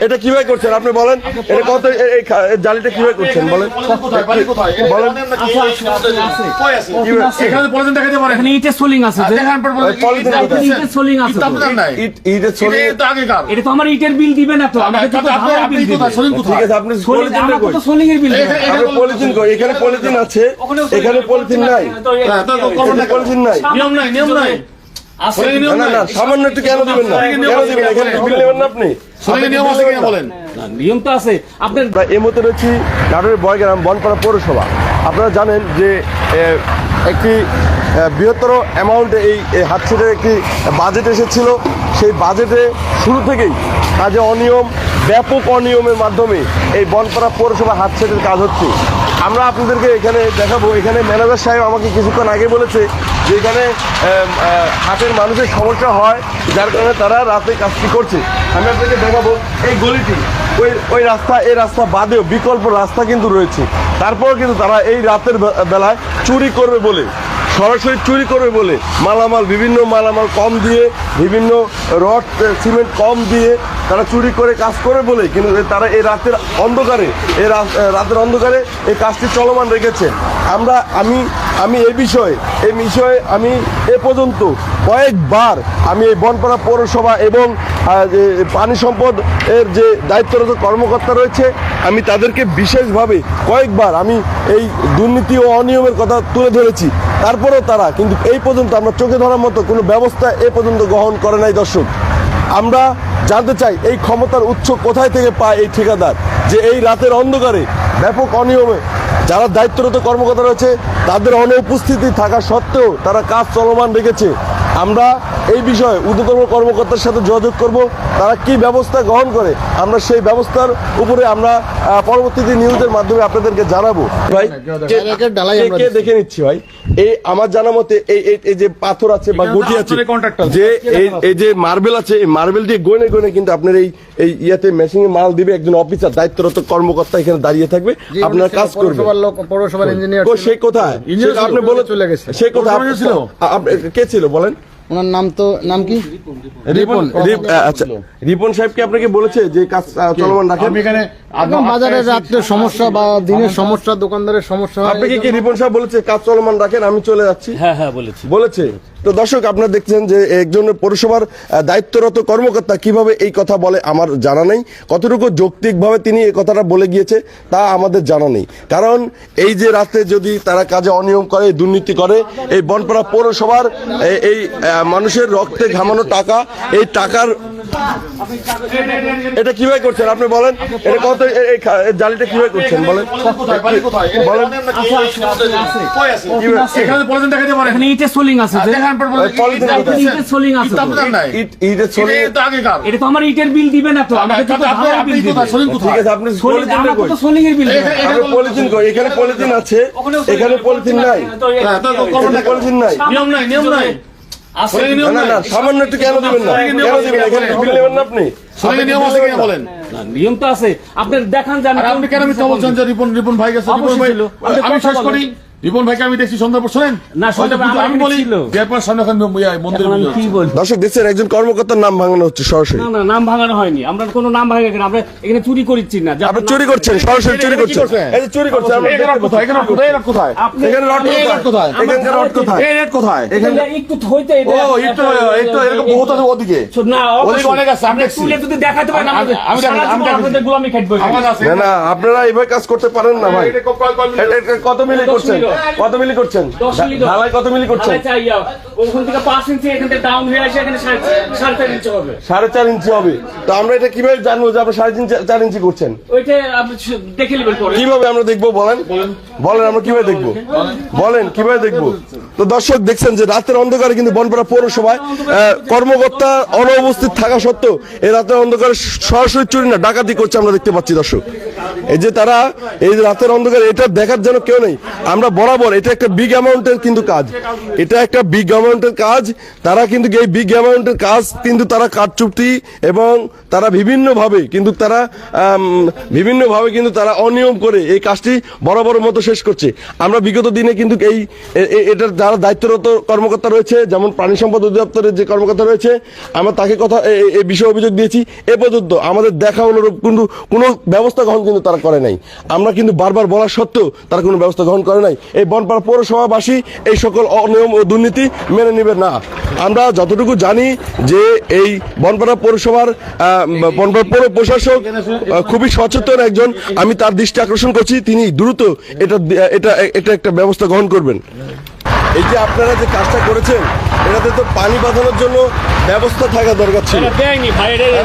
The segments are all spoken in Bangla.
এটা কীভাবে করছেন? আপনি বলেন। এটা কত এই জালিটা কীভাবে করছেন? বলেন। বলেন। এখানে পলিথিন দেখাতে পারেন। এখানে ইটের সোলিং আছে এখানে- পলিথিন। কই? এখানে পলিথিন আছে। এখানে পলিথিন নাই। পলিথিন নাই নিয়ম নাই। নিয়ম নাই। আছে। সোলিং নিয়ম না না নাই। না সামান্য একটু কেন দিবেন না? কেন দিবেন এখানে বিল নেবেন না আপনি? নিয়ম আছে কিনা বলেন? না, নিয়ম তো আছে। আপনার এই মুহূর্তে রয়েছি নাটোরের বয়গ্রাম বনপাড়া পৌরসভা। আপনারা জানেন যে একটি বৃহত্তর অ্যামাউন্ট এই এই হাতছেটের একটি বাজেট এসেছিল। সেই বাজেটে শুরু থেকেই কাজে অনিয়ম ব্যাপক অনিয়মের মাধ্যমে এই বনপাড়া পৌরসভা হাতছেটের কাজ হচ্ছে। আমরা আপনাদেরকে এখানে দেখাবো। এখানে ম্যানেজার সাহেব আমাকে কিছুক্ষণ আগে বলেছে যে এখানে এম, আহ, হাটের মানুষের সমস্যা হয় যার কারণে তারা রাতে কাজটি করছে। আমি আপনাকে দেখাবো এই গলিটি। ওই ওই রাস্তা এই রাস্তা বাদেও বিকল্প রাস্তা কিন্তু রয়েছে। তারপর কিন্তু তারা এই রাতের বেলায় চুরি করবে বলে সরাসরি চুরি করবে বলে মালামাল, বিভিন্ন মালামাল কম দিয়ে, বিভিন্ন রড সিমেন্ট কম দিয়ে তারা চুরি করে কাজ করে বলে। কিন্তু তারা এই রাতের অন্ধকারে এই রাতের অন্ধকারে এই কাজটি চলমান রেখেছে। আমরা, আমি আমি এ বিষয়ে এই বিষয়ে আমি এ পর্যন্ত কয়েকবার আমি এই বনপাড়া পৌরসভা এবং পানি সম্পদ এর যে দায়িত্বরত কর্মকর্তা রয়েছে, আমি তাদেরকে বিশেষভাবে কয়েকবার আমি এই দুর্নীতি ও অনিয়মের কথা তুলে ধরেছি। তারপরেও তারা, কিন্তু এই পর্যন্ত আমরা চোখে ধরার মতো কোনো ব্যবস্থা এ পর্যন্ত গ্রহণ করে নাই দর্শক। আমরা জানতে চাই, এই ক্ষমতার উৎস কোথায় থেকে পায় এই ঠিকাদার, যে এই রাতের অন্ধকারে ব্যাপক অনিয়মে যারা দায়িত্বরত কর্মকর্তা রয়েছে, তাদের অনুপস্থিতি থাকা সত্ত্বেও তারা কাজ চলমান রেখেছে। আমরা এই বিষয়ে ঊর্ধ্বতম কর্মকর্তার সাথে যোগাযোগ করব তারা কি ব্যবস্থা গ্রহণ করে আমরা সেই ব্যবস্থার উপরে আমরা পরবর্তীতে নিউজের মাধ্যমে আপনাদেরকে জানাব। ভাই কে- দেখে নিচ্ছি ভাই? এই আমার জানা মতে এই যে পাথর আছে বা গুটি আছে যে এই যে মার্বেল আছে এই মার্বেল দিয়ে গনে গনে কিন্তু আপনার এই এই ইয়াতে মেশিং এ মাল দিবে একজন অফিসার দায়িত্বরত কর্মকর্তা এখানে দাঁড়িয়ে থাকবে আপনার কাজ করবে। পৌরসভার ইঞ্জিনিয়ার সে কোথায়? আপনি বলে চলে গেছে। সে কোথায়? ছিল? কে ছিল বলেন। ওনার নাম তো নাম কি? রিপন রিপ- আচ্ছা রিপন সাহেব কি আপনাকে বলেছে যে কাজ চলমান রাখেন? আমি এখানে বাজারের রাত্রে সমস্যা বা দিনের সমস্যা দোকানদারের সমস্যা আপনাকে কি রিপন সাহেব বলেছে কাজ চলমান রাখেন আমি চলে যাচ্ছি? হ্যাঁ হ্যাঁ বলেছি। বলেছে? তো দর্শক, আপনারা দেখছেন যে একজন পৌরসভার দায়িত্বরত কর্মকর্তা কীভাবে এই কথা বলে আমার জানা নেই। কতটুকু যৌক্তিকভাবে তিনি এই কথাটা বলে গিয়েছে তা আমাদের জানা নেই। কারণ এই যে রাতে যদি তারা কাজে অনিয়ম করে, দুর্নীতি করে, এই বনপাড়া পৌরসভার এই- এই মানুষের রক্তে ঘামানো টাকা, এই টাকার এটা কীভাবে করছেন? আপনি বলেন। এটা কত জালিটা কীভাবে করছেন? বলেন। বলেন। এখানে পলিথিন দেখাতে পারেন। এখানে ইটের সোলিং আছে এখানে কোথায়? ইটের সোলিং আছে ইট তো। আপনার নাই। ইট ইটের ছড়ি এটা তো আগেকার। এটা তো আমার ইটের বিল দিবে না তো। আপনি ধানের বিল দিবে কোথায়? সলিং ঠিক কোথায়? আছে আপনি সোলিং পলিথিনটা আমাকে কই তো সোলিং এর বিল দিবে আপনি পলিথিন এখানে পলিথিন আছে। এখানে পলিথিন নাই। হ্যাঁ, পলিথিন নাই। নিয়ম নাই নিয়ম নাই। সামান্য একটু কেন দিবেন না? নিয়ম কেন দিবেন? এখানে বিল নেবেন না আপনি? নিয়ম আছে কিনা বলেন? নিয়ম তো আছে। আপনি দেখান যে আমি আপনি কেন আমি বলছেন যে রিপন রিপন ভাই গেছে রিপন ভাই আমি শেষ করি। রিপন ভাইকে আমি দেখছি সন্ধ্যার পর শোনেন? না, আমি বলি সামনে মন্দির কি বলব? দর্শক দেখছেন একজন কর্মকর্তার নাম ভাঙানো হচ্ছে সরাসরি। না না নাম ভাঙানো হয়নি। আমরা কোনো নাম ভাঙা কেন আমরা এখানে চুরি করছি না। আপনি চুরি করছেন সরাসরি চুরি করছেন? এই যে চুরি করছেন আমরা এই কোথায়? এখানে কোথায়? কোথায়? এখানে রড কোথায়? এখানকার রড কোথায় এই রড কোথায়? এখানে একটু হইতে ও একটু একটু এরকম বহুত আছে ওদিকে। না ওদিকে অনেক আছে, আমি দেখছি। যদি দেখাতে পারেন আমি- আমি আপনাদের গোলামি এখানে। না না আপনারা এইভাবে কাজ করতে পারেন না ভাই। কত মিলে করছেন? মিলি। কত মিলি করছেন। ঢালাই কত মিলি করছেন? ঢালাই চাই, যাও। ওখান থেকে পাঁচ ইঞ্চি এখান থেকে ডাউন হয়ে আসে এখানে সাড়ে চার ইঞ্চি হবে। সাড়ে চার ইঞ্চি হবে। তো আমরা এটা কীভাবে জানব যে আপনি সাড়ে চার ইঞ্চি করছেন? ওইটা আপনি দেখে নেবেন কীভাবে আমরা দেখব বলেন? বলেন। আমরা কীভাবে দেখব? বলেন। কীভাবে দেখব? তো দর্শক দেখছেন যে রাতের অন্ধকারে কিন্তু বনপাড়া পৌরসভায় কর্মকর্তা অনুপস্থিত থাকা সত্ত্বেও এই রাতের অন্ধকারে সরাসরি চুরি না ডাকাতি করছে আমরা দেখতে পাচ্ছি দর্শক। এই যে তারা এই যে রাতের অন্ধকারে এটা দেখার জন্য কেউ নেই। আমরা বরাবর, এটা একটা বিগ অ্যামাউন্টের কিন্তু কাজ। এটা একটা বিগ অ্যামাউন্টের কাজ, তারা কিন্তু এই বিগ অ্যামাউন্টের কাজ কিন্তু তারা কারচুপটি এবং তারা বিভিন্নভাবে কিন্তু তারা বিভিন্নভাবে কিন্তু তারা অনিয়ম করে এই কাজটি বরাবর মতো শেষ করছে। আমরা বিগত দিনে কিন্তু এই এটার যারা দায়িত্বরত কর্মকর্তা রয়েছে, যেমন প্রাণী সম্পদ অধিদপ্তরের যে কর্মকর্তা রয়েছে, আমরা তাকে কথা এই বিষয়ে অভিযোগ দিয়েছি। এ পর্যন্ত আমাদের দেখা অনুরূপ কিন্তু কোনো ব্যবস্থা গ্রহণ কিন্তু তারা করে নাই। আমরা কিন্তু বারবার বলা সত্ত্বেও তারা কোনো ব্যবস্থা গ্রহণ করে নাই। এই বনপাড়া পৌরসভাবাসী এই সকল অনিয়ম ও দুর্নীতি মেনে নেবে না। আমরা যতটুকু জানি যে এই বনপাড়া পৌরসভার বনপাড়া পৌর প্রশাসক খুবই সচেতন একজন। আমি তার দৃষ্টি আকর্ষণ করছি, তিনি দ্রুত এটা এটা এটা একটা ব্যবস্থা গ্রহণ করবেন। এই যে আপনারা যে কাজটা করেছেন এটাতে তো পানি বাঁধানোর জন্য ব্যবস্থা থাকা দরকার ছিল।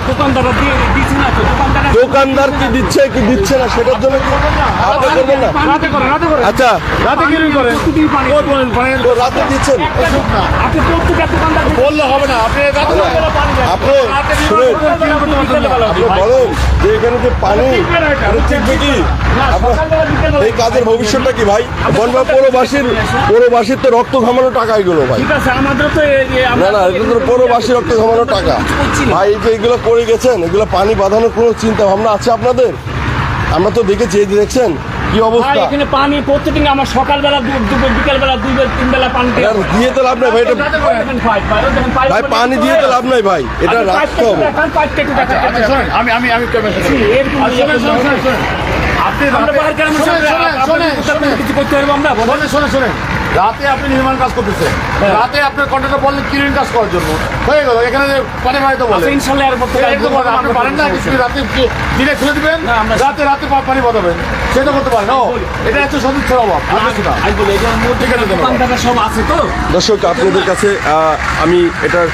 দোকানদাররা দোকানদার কি দিচ্ছে কি দিচ্ছে না সেটার জন্য আপনি করবেন না? আচ্ছা। রাতে কি করে দিচ্ছেন? বললে হবে না আপনি। আপনি শুনুন। আপনি বলেন যে এখানে যে পানি এই কাজের ভবিষ্যৎটা কি ভাই? বনবা পৌরবাসীর পৌরবাসীর তো রক্ত ঘামানো টাকা এগুলো ভাই। ঠিক আছে আমাদের তো এই যে না না এটা তো পৌরবাসী রক্ত ঘামানো টাকা। ভাই এই যে এগুলো করে গেছেন এগুলো পানি বাঁধানোর কোনো চিন্তা ভাবনা আছে আপনাদের? আমরা তো দেখেছি এই যে দেখছেন কি অবস্থা? এখানে পানি প্রত্যেকদিন আমার সকালবেলা দু- দুপুর বিকালবেলা দুই বেলা তিন বেলা পানি দিয়ে তো লাভ নাই ভাই এটা ভাই, পানি দিয়ে তো লাভ নাই ভাই এটা রাখতে হবে। আচ্ছা, শোনেন, আমি আমি আমি আপনি আমরা রাতে- বাহার গ্রামের শোনেন, সামনে শোনেন, আপনাদের শোনেন, কোথাও শোনেন। কিছু করতে পারব আমরা? বলেন? শোনেন রাতে আপনি নির্মাণ কাজ করতেছেন। হ্যাঁ। রাতে আপনার কন্ট্রাক্টর বললেন ক্লিন কাজ করার জন্য। হয়ে গেল এখানে যে পানি বাড়িতে বলে। আচ্ছা, ইনশাল্লাহ পর আপনি পারেন না কিছু রাতে দিনে খুলে দিবেন রাতে রাতে পানি বাঁধাবেন সেটা করতে পারেন এটা হচ্ছে সদিচ্ছার অভাব ঠিক আছে, সব তো? দর্শক আপনাদের কাছে আমি এটার